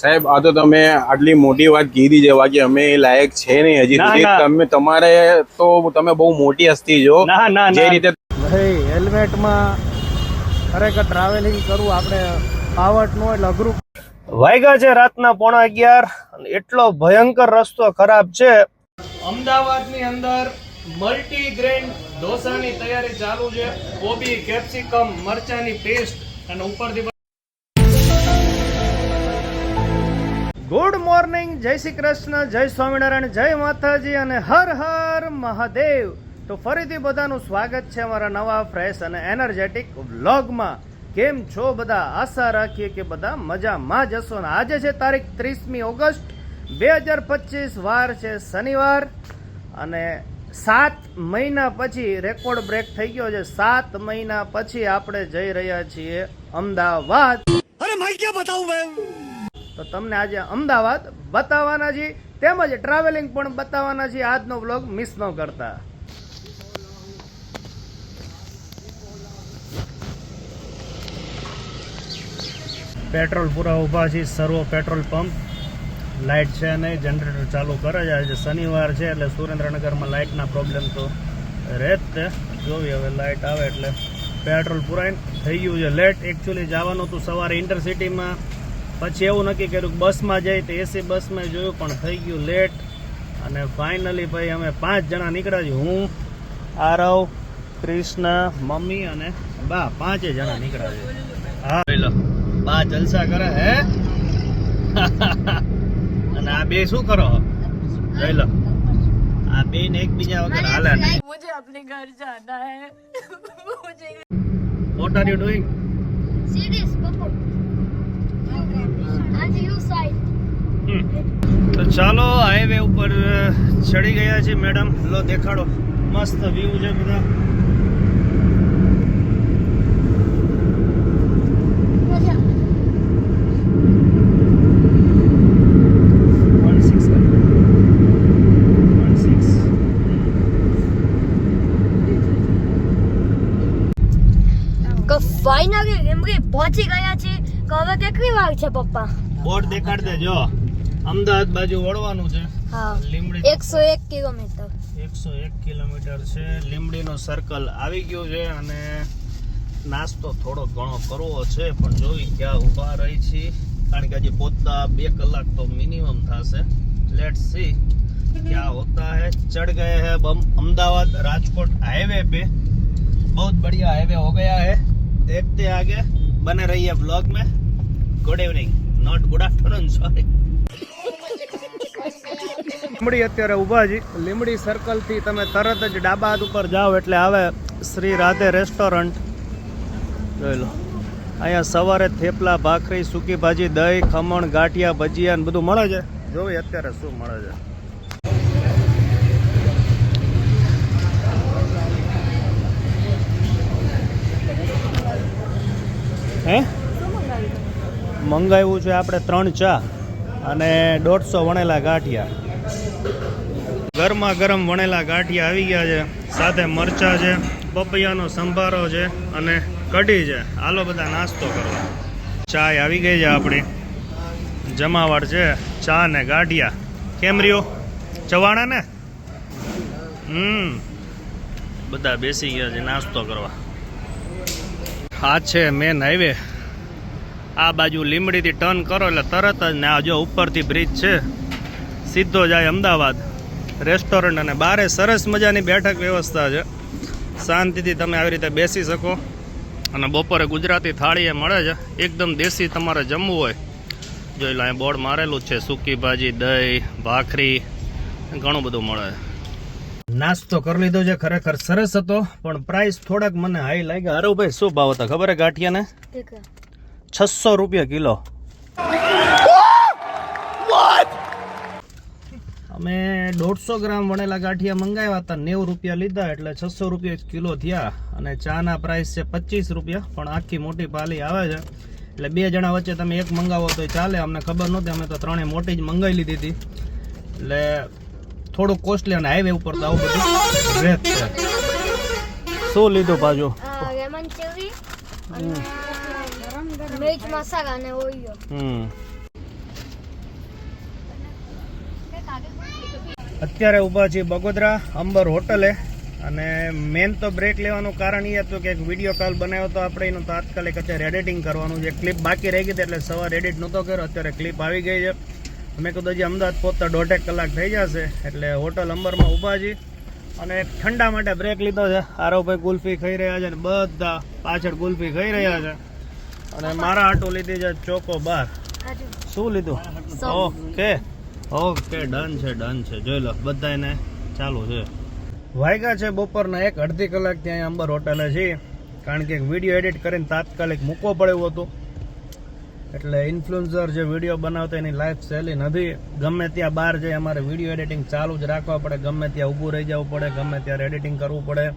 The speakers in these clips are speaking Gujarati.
સાહેબ આ તો તમે આટલી મોટી વાત કીધી છે બાકી અમે એ લાયક છે નહીં હજી સુધી. તમે તમારે તો તમે બહુ મોટી હસ્તી છો. ના જે રીતે ભાઈ હેલ્મેટમાં ખરેખર ટ્રાવેલિંગ કરવું આપણે પાવટ નો એટલે અઘરું. વાગ્યા છે રાતના પોણા અગિયાર અને એટલો ભયંકર રસ્તો ખરાબ છે. અમદાવાદની અંદર મલ્ટી ગ્રેન ઢોસાની તૈયારી ચાલુ છે. કોબી કેપ્સિકમ મરચાની પેસ્ટ અને ઉપરથી ગુડ મોર્નિંગ, જય શ્રી કૃષ્ણ, જય સ્વામિનારાયણ, જય માતાજી અને હર હર મહાદેવ. તો ફરીથી બધાનું સ્વાગત છે અમારા નવા, ફ્રેશ અને એનર્જેટિક વ્લોગમાં. કેમ છો બધા? આશા રાખીએ કે બધા મજામાં જ હશો. ને આજે છે તારીખ ત્રીસમી ઓગસ્ટ, બે હજાર પચીસ, વાર છે શનિવાર. અને સાત મહિના પછી રેકોર્ડ બ્રેક થઈ ગયો છે. સાત મહિના પછી આપણે જઈ રહ્યા છીએ અમદાવાદ. તો તમને આજે અમદાવાદ બતાવવાના છીએ, તેમજ ટ્રાવેલિંગ પણ બતાવવાના છીએ. આજનો વ્લોગ મિસ ન કરતા. પેટ્રોલ પૂરા ઊભા છે સર્વો પેટ્રોલ પંપ. લાઇટ છે નહીં. જનરેટર ચાલુ કરે છે. આજે શનિવાર છે, એટલે સુરેન્દ્રનગરમાં લાઇટના પ્રોબ્લેમ તો રહે જ તે. જોવી હવે લાઇટ આવે એટલે. પેટ્રોલ પુરાઈને થઈ ગયું છે. લેટ એકચ્યુઅલી જવાનું હતું સવારે ઇન્ટરસિટીમાં પછી એવું નક્કી કર્યું બસમાં જઈ તો એસી બસમાં જોયું પણ થઈ ગયું લેટ અને ફાઇનલી ભાઈ અમે પાંચ જણા નીકળ્યા છીએ. હું આરવ ક્રિષ્ના મમ્મી અને બા પાંચે જણા નીકળ્યા છે હા લો. બા જલસા કરે હે? અને આ બે શું કરો? લો. આ બે ને એકબીજા વગર હાલે નહીં. મુજે અપને ઘર જાના હે. મુજે what are you doing serious પપ્પા. તો ચાલો હાઈવે ઉપર ચડી ગયા છે મેડમ લો, દેખાડો. મસ્ત વ્યૂ છે બધા. ફાઈનલી લીમડી પહોંચી ગયા છે હવે કેટલી વાર છે, પપ્પા? બોર્ડ દેખાડ દેજો અમદાવાદ બાજુ વળવાનું છે હા લીમડી એકસો એક કિલોમીટર એકસો એક કિલોમીટર છે લીમડીનું સર્કલ આવી ગયું છે અને નાસ્તો થોડો ઘણો કરવો છે પણ જોઈ ક્યાં ઊભા રહી છીએ કારણ કે હજી પહોંચતા બે કલાક તો મિનિમમ થશે લેટ સી क्या होता है चढ़ गए हैं हम अहमदाबाद राजकोट हाईवे पे बहुत बढ़िया हाईवे हो गया है देखते हैं आगे बने रहिए ब्लॉग में good evening not good afternoon sorry Limdi અત્યારે ઊભા છે લીમડી સર્કલથી તમે તરત જ ડાબા હાથ ઉપર જાઓ એટલે આવે શ્રી રાધે રેસ્ટોરન્ટ જોઈ લો. અહીંયા સવારે થેપલા, ભાખરી, સૂકી ભાજી, દહીં, ખમણ, ગાંઠિયા, ભજીયા બધું મળે છે. જોઈ અત્યારે શું મળે છે. હે? મંગાવ્યું છે આપણે ત્રણ ચા અને દોઢસો વણેલા ગાંઠિયા. ગરમા ગરમ વણેલા ગાંઠિયા આવી ગયા છે, સાથે મરચા છે, પપૈયાનો સંભારો છે અને કઢી છે. હાલો બધા નાસ્તો કરવા ચાય આવી ગઈ છે આપણી. જમાવટ છે ચા ને ગાંઠિયા. કેમ રહ્યો? ચવાણા ને? હમ. બધા બેસી ગયા છે નાસ્તો કરવા. આ છે મેન હાઈવે આ બાજુ લીમડીથી ટર્ન કરો એટલે તરત જ ને આ જો ઉપરથી બ્રિજ છે સીધો જાય અમદાવાદ. રેસ્ટોરન્ટ અને બારે સરસ મજાની બેઠક વ્યવસ્થા છે. શાંતિથી તમે આવી રીતે બેસી શકો. અને બપોરે ગુજરાતી થાળી એ મળે છે. એકદમ દેશી તમારે જમવું હોય. જોઈ લો અહીં બોર્ડ મારેલું છે. સૂકી ભાજી દહીં ભાખરી ઘણું બધું મળે છે. નાસ્તો કરી લીધો છે ખરેખર સરસ હતો પણ પ્રાઇસ થોડાક મને હાઈ લાગ્યા. અરે ભાઈ શું ભાવ હતા? ખબર હે ગાંઠિયાને? છસો રૂપિયા કિલો. અમે દોઢસો ગ્રામ વણેલા ગાંઠિયા મંગાવ્યા હતા નેવું રૂપિયા લીધા એટલે છસો રૂપિયા કિલો થયા. અને ચાના પ્રાઇસ છે પચીસ રૂપિયા પણ આખી મોટી પાલી આવે છે. એટલે બે જણા વચ્ચે તમે એક મંગાવો તો ચાલે અમને ખબર નહોતી અમે તો ત્રણેય મોટી જ મંગાવી લીધી હતી. એટલે થોડું કોસ્ટલી અને હાઈવે ઉપર તો આવું બધું રેત છે. શું લીધું પાછું લેમન મિર્ચ મસાલા અને ઓયો. હમ. અત્યારે ઊભા છીએ બગોદરા અંબર હોટલે અને મેન તો બ્રેક લેવાનું કારણ એ હતું કે એક વીડિયો કોલ બનાવ્યો તો આપણે એનું તાત્કાલિક અત્યારે એડિટિંગ કરવાનું છે. ક્લિપ બાકી રહી ગઈ હતી એટલે સવારે એડિટ નહોતો કર્યો અત્યારે ક્લિપ આવી ગઈ છે. મેં કીધું હજી અમદાવાદ પહોંચતા દોઢેક કલાક થઈ જશે એટલે હોટલ અંબરમાં ઊભા છીએ અને ઠંડા માટે બ્રેક લીધો છે. આરોભાઈ ગુલ્ફી ખાઈ રહ્યા છે અને બધા પાછળ ગુલ્ફી ખાઈ રહ્યા છે. અને મારા આટો લીધી છે ચોકો બાર. શું લીધું? ઓકે. ઓકે ડન છે ડન છે. જોઈ લો બધા એને ચાલુ છે. વાયગા છે બપોરના એક અડધી કલાક ત્યાં અંબર હોટલે છીએ કારણ કે વીડિયો એડિટ કરીને તાત્કાલિક મૂકવો પડ્યું હતું. એટલે ઇન્ફ્લુએન્સર જે વીડિયો બનાવતા એની લાઈફ સહેલી નથી. ગમે ત્યાં બહાર જઈ અમારે વીડિયો એડિટિંગ ચાલુ જ રાખવા પડે. ગમે ત્યાં ઊભું રહી જવું પડે ગમે ત્યારે એડિટિંગ કરવું પડે.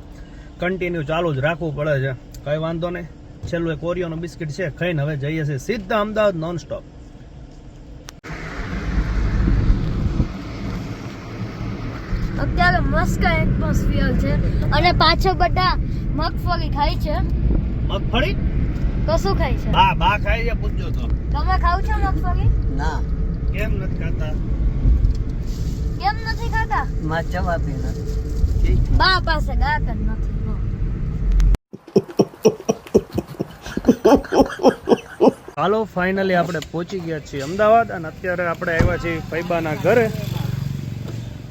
કન્ટિન્યુ ચાલુ જ રાખવું પડે છે. કંઈ વાંધો નહીં. છેલ્લું એક ઓરિયોનું બિસ્કિટ છે ખાઈને હવે જઈએ છીએ સીધા અમદાવાદ નોન સ્ટોપ અત્યારે મસ્ત એટમોસ્ફિયર છે અને પાછળ બધા મગફળી ખાય છે. મગફળી? કશું ખાય છે? બા બા ખાય છે પૂછજો તો. તમે ખાવ છો મગફળી? ના. કેમ નથી ખાતા? કેમ નથી ખાતા? માં જવાબી નથી. બા પાસે ગાત નથી હો. હાલો ફાઇનલી આપણે પહોંચી ગયા છીએ અમદાવાદ અને અત્યારે આપણે આવ્યા છીએ ફૈબાના ઘરે.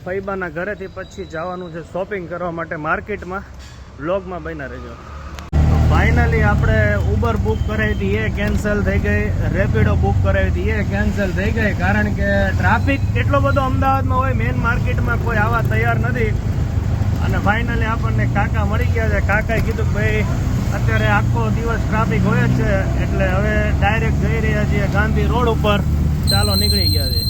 ફૈબાના ઘરેથી પછી જવાનું છે શોપિંગ કરવા માટે માર્કેટમાં બ્લોગમાં બન્યા રહેજો. ફાઇનલી આપણે ઉબર બુક કરાવી હતી એ કેન્સલ થઈ ગઈ. રેપિડો બુક કરાવી હતી એ કેન્સલ થઈ ગઈ. કારણ કે ટ્રાફિક એટલો બધો અમદાવાદમાં હોય મેઇન માર્કેટમાં કોઈ આવવા તૈયાર નથી. અને ફાઇનલી આપણને કાકા મળી ગયા છે. કાકાએ કીધું કે ભાઈ અત્યારે આખો દિવસ ટ્રાફિક હોય જ છે, એટલે હવે ડાયરેક્ટ જઈ રહ્યા છીએ ગાંધી રોડ ઉપર. ચાલો નીકળી ગયા છે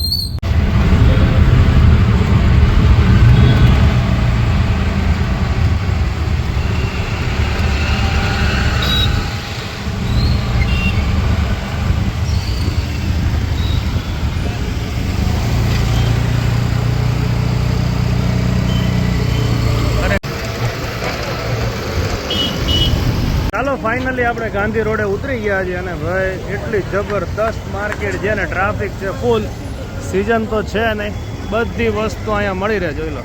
ચાલો ફાઇનલી આપણે ગાંધી રોડે ઉતરી ગયા છીએ અને ભાઈ, એટલી જબરદસ્ત માર્કેટ છે ને, ટ્રાફિક છે ફૂલ સિઝન તો છે નહીં. બધી વસ્તુ અહીંયા મળી રહે, જોઈ લો.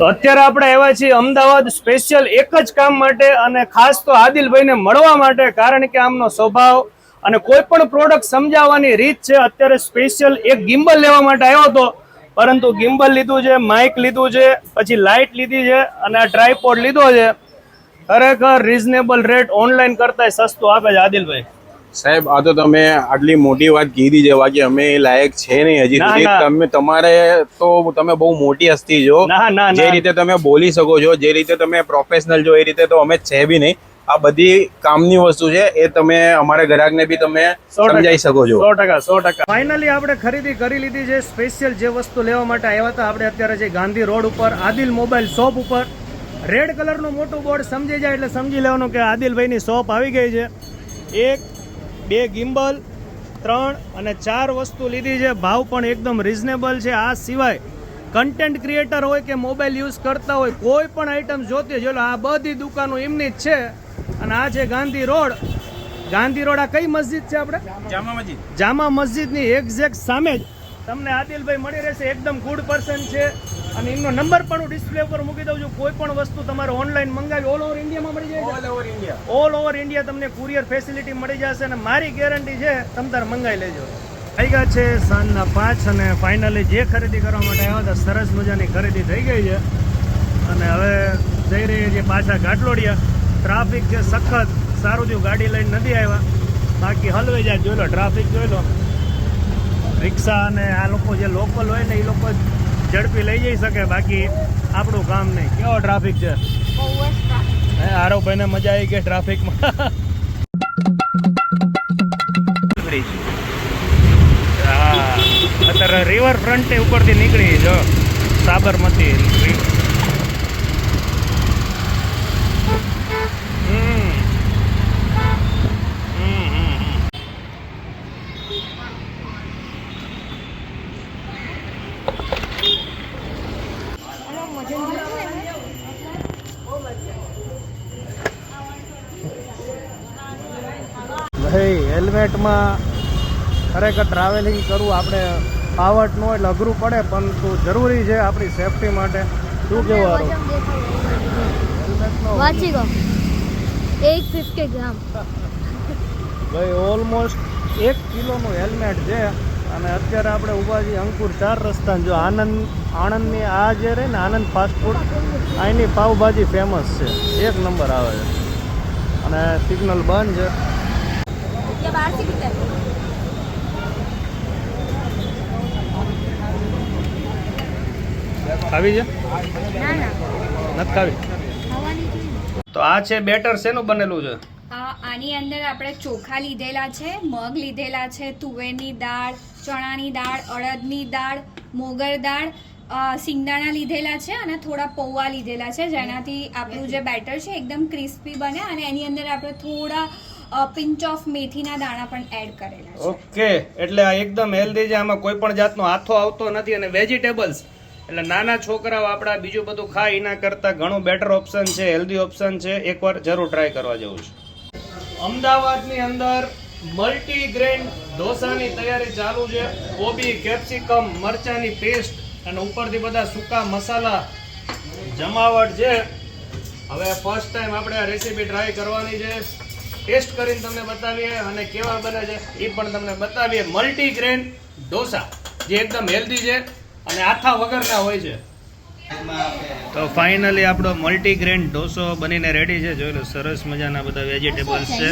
તો અત્યારે આપણે આવ્યા છીએ અમદાવાદ સ્પેશિયલ એક જ કામ માટે અને ખાસ તો આદિલભાઈને મળવા માટે, કારણ કે આમનો સ્વભાવ અને કોઈ પણ પ્રોડક્ટ સમજાવવાની રીત છે, અત્યારે સ્પેશિયલ એક ગિમ્બલ લેવા માટે આવ્યો હતો. પરંતુ ગિમ્બલ લીધું છે માઇક લીધું છે, પછી લાઇટ લીધી છે અને આ ટ્રાયપોડ લીધો છે. ખરેખર રિઝનેબલ રેટ ઓનલાઈન કરતા સસ્તું આપે છે આદિલભાઈ. સાહેબ આ તો તમે આટલી મોટી વાત કીધી છે બાકી અમે એ લાયક છે નહીં હજી સુધી. તમે તમારે તો તમે બહુ મોટી હસ્તી છો. જે રીતે તમે બોલી શકો છો જે રીતે તમે પ્રોફેશનલ છો એ રીતે તો અમે છે બી નહીં. આ બધી કામની વસ્તુ છે એ તમે અમારા ગ્રાહકને બી તમે સો ટકા. સમજાઈ શકો છો. સો ટકા સો ટકા. ફાઇનલી આપણે ખરીદી કરી લીધી છે સ્પેશિયલ જે વસ્તુ લેવા માટે આવ્યા હતા આપણે અત્યારે છે ગાંધી રોડ ઉપર આદિલ મોબાઈલ શોપ ઉપર. રેડ કલરનું મોટું બોર્ડ સમજી જાય એટલે સમજી લેવાનું કે આદિલભાઈની શોપ આવી ગઈ છે. એક બે ગિમ્બલ ત્રણ અને ચાર વસ્તુ લીધી છે. ભાવ પણ એકદમ રિઝનેબલ છે. આ સિવાય કન્ટેન્ટ ક્રિએટર હોય કે મોબાઈલ યુઝ કરતા હોય કોઈ પણ આઈટમ જોતી હોય જો આ બધી દુકાનો એમની જ છે. અને આ છે ગાંધી રોડ. ગાંધી રોડ આ કઈ મસ્જિદ છે આપણે? જામા મસ્જિદ. જામા મસ્જિદની એક્ઝેક્ટ સામે જ. તમને આદિલભાઈ મળી રહેશે એકદમ ગુડ પર્સન છે. અને એમનો નંબર પણ હું ડિસ્પ્લે ઉપર મૂકી દઉં છું. કોઈ પણ વસ્તુ તમારે ઓનલાઈન મંગાવી ઓલ ઓવર ઇન્ડિયામાં મળી જાય all over India all over India તમને કુરિયર ફેસિલિટી મળી જશે અને મારી ગેરંટી છે તમે તારે મંગાવી લેજો. થઈ ગયા છે સાંજના પાંચ અને ફાઇનલી જે ખરીદી કરવા માટે આવ્યા હતા સરસ મજાની ખરીદી થઈ ગઈ છે. અને હવે જઈ રહીએ છીએ પાછા ઘાટલોડિયા. ટ્રાફિક છે સખત. સારું થયું ગાડી લઈને નથી આવ્યા. બાકી હલવાઈ જાય જોઈ લો ટ્રાફિક જોઈ લો. રિક્ષા અને આ લોકો જે લોકલ હોય ને એ લોકો ઝડપી લઈ જઈ શકે બાકી આપણું કામ નહીં. કેવો ટ્રાફિક છે? બહુ જ traffic. આરોભાઈને મજા આવી ગઈ ટ્રાફિકમાં હા અત્યારે રિવર ફ્રન્ટ ઉપરથી નીકળી જો. સાબરમતી રી- હમ. હમ, હમ, હમ. ભાઈ હેલ્મેટમાં ખરેખર ટ્રાવેલિંગ કરવું આપણે પાવટ ન એટલે અઘરું પડે પરંતુ જરૂરી છે આપણી સેફટી માટે. શું. હેલ્મેટનો વાંચી ગયો એક ફિફ્ટી ગ્રામ. ભાઈ ઓલમોસ્ટ એક કિલોનું હેલ્મેટ છે અને અત્યારે આપણે ઊભા છીએ અંકુર ચાર રસ્તા જો આનંદ આણંદની આ જે રહે ને આનંદ ફાસ્ટ ફૂડ અહીંની પાવભાજી ફેમસ છે. એક નંબર આવે છે. અને સિગ્નલ બંધ છે. ખાવી છે? નથી ખાવી? તો આ છે બેટર શેનું બનેલું છે? આની અંદર આપણે ચોખા લીધેલા છે મગ લીધેલા છે તુવેરની દાળ ચણાની દાળ અડદની દાળ મોગર દાળ સિંગદાણા લીધેલા છે અને થોડા પૌવા લીધેલા છે જેનાથી આપણું જે બેટર છે એકદમ ક્રિસ્પી બને અને એની અંદર આપણે થોડા પિંચ ઓફ મેથીના દાણા પણ એડ કરેલા છે. ઓકે, એટલે આ એકદમ હેલ્ધી છે. આમાં કોઈ પણ જાતનો હાથો આવતો નથી અને વેજીટેબલ્સ એટલે નાના છોકરાઓ આપણા બીજું બધું ખાય, એના કરતાં ઘણું બેટર ઓપ્શન છે હેલ્ધી ઓપ્શન છે. એકવાર જરૂર ટ્રાય કરવા જેવું છે. અમદાવાદની અંદર મલ્ટીગ્રેન ઢોસાની તૈયારી ચાલુ છે. કોબી કેપ્સિકમ મરચાની પેસ્ટ અને ઉપરથી બધા સૂકા મસાલા જમાવટ છે. હવે ફર્સ્ટ ટાઈમ આપણે આ રેસીપી ટ્રાય કરવાની છે. ટેસ્ટ કરીને તમને બતાવીએ અને કેવા બને છે એ પણ તમને બતાવીએ. મલ્ટીગ્રેન ઢોસા જે એકદમ હેલ્ધી છે અને આથા વગરના હોય છે. તો ફાઇનલી આપણો મલ્ટીગ્રેન ઢોસો બનીને રેડી છે. જોઈ લો, સરસ મજાના બધા વેજીટેબલ્સ છે.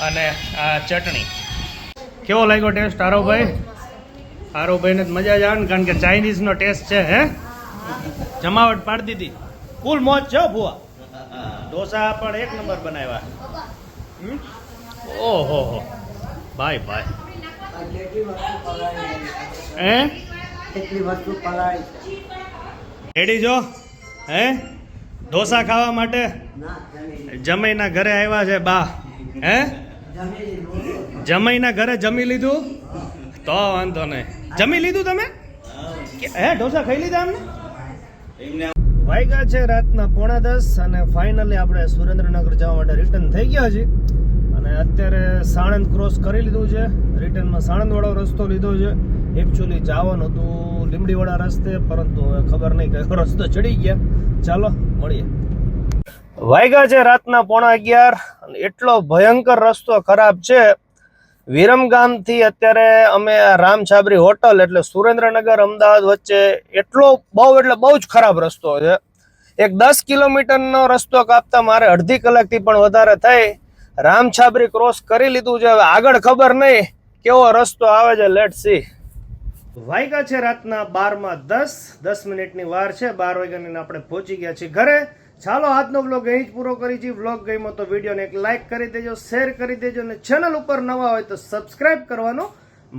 અને આ ચટણી. કેવો લાગ્યો ટેસ્ટ આરોભાઈ આરોભાઈને જ મજા જ આવે ને, કારણ કે ચાઇનીઝનો ટેસ્ટ છે, હે? જમાવટ પાડી દીધી. ફૂલ મોજ છે, ભુવા. ઢોસા પણ એક નંબર બનાવ્યા? ઓહો, હો ભાઈ ભાઈ હે. કેટલી વસ્તુ પલાળી રેડી જો હે? ઢોસા ખાવા માટે? જમઈના ઘરે આવ્યા છે, બા. હે? જમઈના ઘરે જમી લીધું? તો વાંધો નહીં. જમી લીધું તમે? હે, ઢોસા ખાઈ લીધા એમને? વાગ્યા છે રાતના પોણા દસ અને ફાઇનલી આપણે સુરેન્દ્રનગર જવા માટે રિટર્ન થઈ ગયા છીએ. અને અત્યારે સાણંદ ક્રોસ કરી લીધું છે. રિટર્નમાં સાણંદવાળો રસ્તો લીધો છે. એકચ્યુઅલી જવાનું હતું લીમડીવાળા રસ્તે, પરંતુ હવે ખબર નહીં કયો રસ્તો ચડી ગયા. ચાલો, મળીએ. વાગ્યા છે રાતના પોણા અગિયાર. અને એટલો ભયંકર રસ્તો ખરાબ છે. વિરમગામથી અત્યારે અમે આ રામછાબરી હોટલ એટલે સુરેન્દ્રનગર, અમદાવાદ વચ્ચે એટલો બહુ એટલે બહુ જ ખરાબ રસ્તો છે. એક દસ કિલોમીટરનો રસ્તો કાપતા મારે અડધી કલાકથી પણ વધારે થઈ. રામછાબરી ક્રોસ કરી લીધું છે. હવે આગળ ખબર નહીં કેવો રસ્તો આવે છે. લેટ સી વાગ્યા છે રાતના બારમાં દસ. દસ મિનિટની વાર છે. બાર વાગ્યાની આપણે પહોંચી ગયા છીએ ઘરે. ચાલો આજનો વ્લોગ અહીં જ પૂરો કરી છીએ વ્લોગ ગમ્યો તો વિડીયોને એક લાઇક કરી દેજો શેર કરી દેજો અને ચેનલ ઉપર નવા હોય તો સબસ્ક્રાઇબ કરવાનું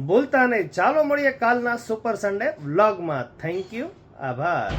ભૂલતા નહીં. ચાલો મળીએ કાલના સુપર સન્ડે વ્લોગમાં થેન્ક યુ આભાર.